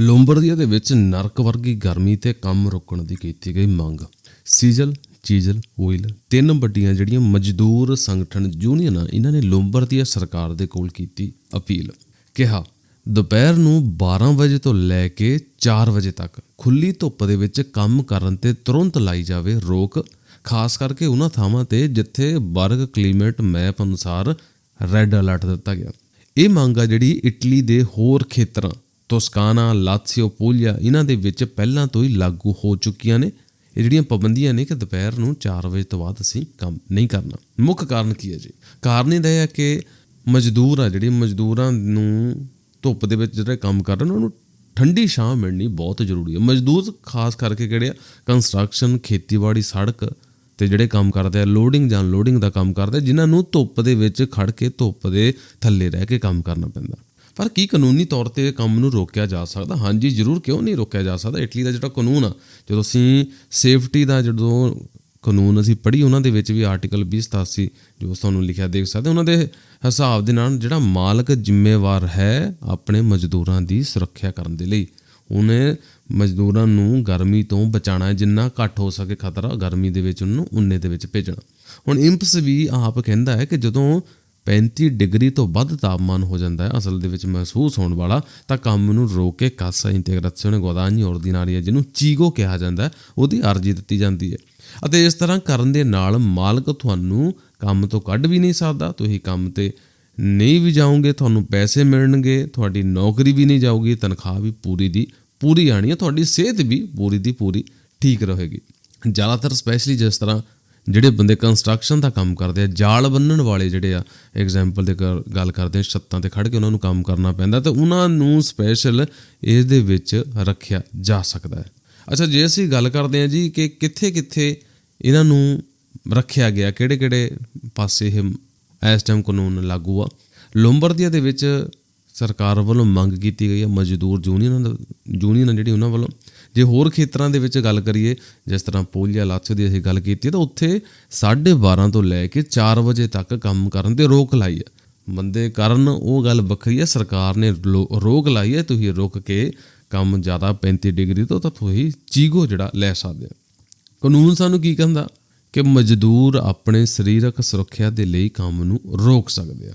ਲੋਂਬਰਦੀਆ ਦੇ ਵਿੱਚ ਨਰਕ ਵਰਗੀ ਗਰਮੀ ਤੇ ਕੰਮ ਰੋਕਣ ਦੀ ਕੀਤੀ ਗਈ ਮੰਗ। ਸੀਜ਼ਲ, ਚੀਜ਼ਲ, ਓਇਲ, ਤਿੰਨ ਵੱਡੀਆਂ ਜਿਹੜੀਆਂ ਮਜ਼ਦੂਰ ਸੰਗਠਨ ਯੂਨੀਅਨਾਂ, ਇਹਨਾਂ ਨੇ ਲੋਂਬਰਦੀਆ ਸਰਕਾਰ ਦੇ ਕੋਲ ਕੀਤੀ ਅਪੀਲ। ਕਿਹਾ, ਦੁਪਹਿਰ ਨੂੰ 12 ਵਜੇ ਤੋਂ ਲੈ ਕੇ 4 ਵਜੇ ਤੱਕ ਖੁੱਲੀ ਧੁੱਪ ਦੇ ਵਿੱਚ ਕੰਮ ਕਰਨ ਤੇ ਤੁਰੰਤ ਲਾਈ ਜਾਵੇ ਰੋਕ, ਖਾਸ ਕਰਕੇ ਉਹਨਾਂ ਥਾਵਾਂ ਤੇ ਜਿੱਥੇ ਵਰਗ ਕਲੀਮੇਟ ਮੈਪ ਅਨੁਸਾਰ ਰੈੱਡ ਅਲਰਟ ਦਿੱਤਾ ਗਿਆ। ਇਹ ਮੰਗ ਆ ਜਿਹੜੀ ਇਟਲੀ ਦੇ ਹੋਰ ਖੇਤਰਾਂ ਤੋਸਕਾਨਾ ਲਾਤਸੀਓ ਪੋਲੀਆ ਇਹਨਾਂ ਦੇ ਵਿੱਚ ਪਹਿਲਾਂ ਤੋਂ ਹੀ ਲਾਗੂ ਹੋ ਚੁੱਕੀਆਂ ਨੇ। ਇਹ ਜਿਹੜੀਆਂ ਪਾਬੰਦੀਆਂ ਨੇ ਕਿ ਦੁਪਹਿਰ ਨੂੰ 4 ਵਜੇ ਤੋਂ ਬਾਅਦ ਅਸੀਂ ਕੰਮ ਨਹੀਂ ਕਰਨਾ। ਮੁੱਖ ਕਾਰਨ ਕੀ ਹੈ ਜੀ? ਕਾਰਨ ਇਹ ਹੈ ਕਿ ਮਜ਼ਦੂਰ ਆ ਜਿਹੜੇ ਮਜ਼ਦੂਰਾਂ ਨੂੰ ਧੁੱਪ ਦੇ ਵਿੱਚ ਜਿਹੜੇ ਕੰਮ ਕਰ ਰਹੇ ਨੇ ਉਹਨਾਂ ਨੂੰ ਠੰਡੀ ਛਾਂ ਮਿਲਣੀ ਬਹੁਤ ਜ਼ਰੂਰੀ ਹੈ। ਮਜ਼ਦੂਰ ਖਾਸ ਕਰਕੇ ਕਿਹੜੇ ਆ? ਕੰਸਟਰਕਸ਼ਨ ਖੇਤੀਬਾੜੀ ਸੜਕ ਤੇ ਜਿਹੜੇ ਕੰਮ ਕਰਦੇ ਆ ਲੋਡਿੰਗ ਜਾਂ ਲੋਡਿੰਗ ਦਾ ਕੰਮ ਕਰਦੇ ਆ, ਜਿਨ੍ਹਾਂ ਨੂੰ ਧੁੱਪ ਦੇ ਵਿੱਚ ਖੜ ਕੇ ਧੁੱਪ ਦੇ ਥੱਲੇ ਰਹਿ ਕੇ ਕੰਮ ਕਰਨਾ ਪੈਂਦਾ। ਪਰ ਕੀ ਕਾਨੂੰਨੀ ਤੌਰ ਤੇ ਕੰਮ ਨੂੰ ਰੋਕਿਆ ਜਾ ਸਕਦਾ? ਹਾਂਜੀ, ਜ਼ਰੂਰ, ਕਿਉਂ ਨਹੀਂ ਰੋਕਿਆ ਜਾ ਸਕਦਾ? ਇਟਲੀ ਦਾ ਜਿਹੜਾ ਕਾਨੂੰਨ ਆ, ਜਦੋਂ ਅਸੀਂ ਸੇਫਟੀ ਦਾ ਜਦੋਂ ਕਾਨੂੰਨ ਅਸੀਂ ਪੜ੍ਹੀ, ਉਹਨਾਂ ਦੇ ਵਿੱਚ ਵੀ ਆਰਟੀਕਲ 2087 ਜੋ ਤੁਹਾਨੂੰ ਲਿਖਿਆ, ਦੇਖ ਸਕਦੇ ਉਹਨਾਂ ਦੇ ਹਿਸਾਬ ਦੇ ਨਾਲ ਜਿਹੜਾ ਮਾਲਕ ਜ਼ਿੰਮੇਵਾਰ ਹੈ ਆਪਣੇ ਮਜ਼ਦੂਰਾਂ ਦੀ ਸੁਰੱਖਿਆ ਕਰਨ ਦੇ ਲਈ। ਉਹਨੇ ਮਜ਼ਦੂਰਾਂ ਨੂੰ ਗਰਮੀ ਤੋਂ ਬਚਾਉਣਾ ਜਿੰਨਾ ਘੱਟ ਹੋ ਸਕੇ ਖਤਰਾ, ਗਰਮੀ ਦੇ ਵਿੱਚ ਉਹਨੂੰ ਉਨੇ ਦੇ ਵਿੱਚ ਭੇਜਣਾ। ਹੁਣ ਇੰਪਸ ਵੀ ਆਪ ਕਹਿੰਦਾ ਹੈ ਕਿ ਜਦੋਂ 35 ਡਿਗਰੀ ਤੋਂ ਵੱਧ ਤਾਪਮਾਨ ਹੋ ਜਾਂਦਾ ਹੈ। ਅਸਲ ਦੇ ਵਿੱਚ ਮਹਿਸੂਸ ਹੋਣ ਵਾਲਾ ਤਾਂ ਕੰਮ ਨੂੰ ਰੋਕ ਕੇ ਕਾਸਾ ਇੰਟੀਗ੍ਰੇਸ਼ਨ ਗੁਆਦਾਨੀ ਆਰਡੀਨਾਰੀਆ ਜਿਹਨੂੰ ਚੀਗੋ ਕਿਹਾ ਜਾਂਦਾ ਹੈ, ਉਹਦੀ ਅਰਜ਼ੀ ਦਿੱਤੀ ਜਾਂਦੀ ਹੈ। ਅਤੇ ਇਸ ਤਰ੍ਹਾਂ ਕਰਨ ਦੇ ਨਾਲ ਮਾਲਕ ਤੁਹਾਨੂੰ ਕੰਮ ਤੋਂ ਕੱਢ ਵੀ ਨਹੀਂ ਸਕਦਾ, ਤੁਸੀਂ ਕੰਮ ਤੇ ਨਹੀਂ ਵੀ ਜਾਓਗੇ, ਤੁਹਾਨੂੰ ਪੈਸੇ ਮਿਲਣਗੇ, ਤੁਹਾਡੀ ਨੌਕਰੀ ਵੀ ਨਹੀਂ ਜਾਊਗੀ, ਤਨਖਾਹ ਵੀ ਪੂਰੀ ਦੀ ਪੂਰੀ ਆਣੀ ਹੈ, ਤੁਹਾਡੀ ਸਿਹਤ ਵੀ ਪੂਰੀ ਦੀ ਪੂਰੀ ਠੀਕ ਰਹੇਗੀ। ਜ਼ਿਆਦਾਤਰ ਸਪੈਸ਼ਲੀ ਜਿਸ ਤਰ੍ਹਾਂ ਜਿਹੜੇ ਬੰਦੇ ਕੰਸਟਰਕਸ਼ਨ ਦਾ ਕੰਮ ਕਰਦੇ ਆ, ਜਾਲ ਬੰਨਣ ਵਾਲੇ ਜਿਹੜੇ ਆ ਐਗਜ਼ਾਮਪਲ ਦੇ ਕਰ- ਗੱਲ ਕਰਦੇ ਆ, ਛੱਤਾਂ ਤੇ ਖੜ ਕੇ ਉਹਨਾਂ ਨੂੰ ਕੰਮ ਕਰਨਾ ਪੈਂਦਾ, ਤੇ ਉਹਨਾਂ ਨੂੰ ਸਪੈਸ਼ਲ ਇਸ ਦੇ ਵਿੱਚ ਰੱਖਿਆ ਜਾ ਸਕਦਾ ਹੈ। ਅੱਛਾ, ਜੇ ਅਸੀਂ ਗੱਲ ਕਰਦੇ ਆ ਜੀ ਕਿ ਕਿੱਥੇ ਕਿੱਥੇ ਇਹਨਾਂ ਨੂੰ ਰੱਖਿਆ ਗਿਆ ਕਿਹੜੇ ਕਿਹੜੇ ਪਾਸੇ ਇਹ ਇਸ ਟਾਈਮ ਕਾਨੂੰਨ ਲਾਗੂ ਆ, ਲੋਂਬਰਦੀਆ ਦੇ ਵਿੱਚ ਸਰਕਾਰ ਵੱਲੋਂ ਮੰਗ ਕੀਤੀ ਗਈ ਹੈ, ਮਜ਼ਦੂਰ ਯੂਨੀਅਨਾਂ ਦਾ ਯੂਨੀਅਨ ਜਿਹੜੀ ਉਹਨਾਂ ਵੱਲੋਂ। ਜੇ ਹੋਰ ਖੇਤਰਾਂ ਦੇ ਵਿੱਚ ਗੱਲ ਕਰੀਏ, ਜਿਸ ਤਰ੍ਹਾਂ ਪੋਲੀਆ ਲਾਤਸੋ ਦੀ ਅਸੀਂ ਗੱਲ ਕੀਤੀ ਤਾਂ ਉੱਥੇ 12:30 ਤੋਂ ਲੈ ਕੇ 4 ਵਜੇ ਤੱਕ ਕੰਮ ਕਰਨ ਤੇ ਰੋਕ ਲਾਈ ਹੈ। ਬੰਦੇ ਕਾਰਨ, ਉਹ ਗੱਲ ਵੱਖਰੀ ਹੈ, ਸਰਕਾਰ ਨੇ ਲੋ- ਰੋਕ ਲਾਈ ਹੈ, ਤੁਸੀਂ ਰੁਕ ਕੇ ਕੰਮ ਜ਼ਿਆਦਾ 35 ਡਿਗਰੀ ਤੋਂ ਤਾਂ ਤੁਸੀਂ ਚੀਗੋ ਜਿਹੜਾ ਲੈ ਸਕਦੇ ਹੋ। ਕਾਨੂੰਨ ਸਾਨੂੰ ਕੀ ਕਹਿੰਦਾ? ਕਿ ਮਜ਼ਦੂਰ ਆਪਣੇ ਸਰੀਰਕ ਸੁਰੱਖਿਆ ਦੇ ਲਈ ਕੰਮ ਨੂੰ ਰੋਕ ਸਕਦੇ ਆ।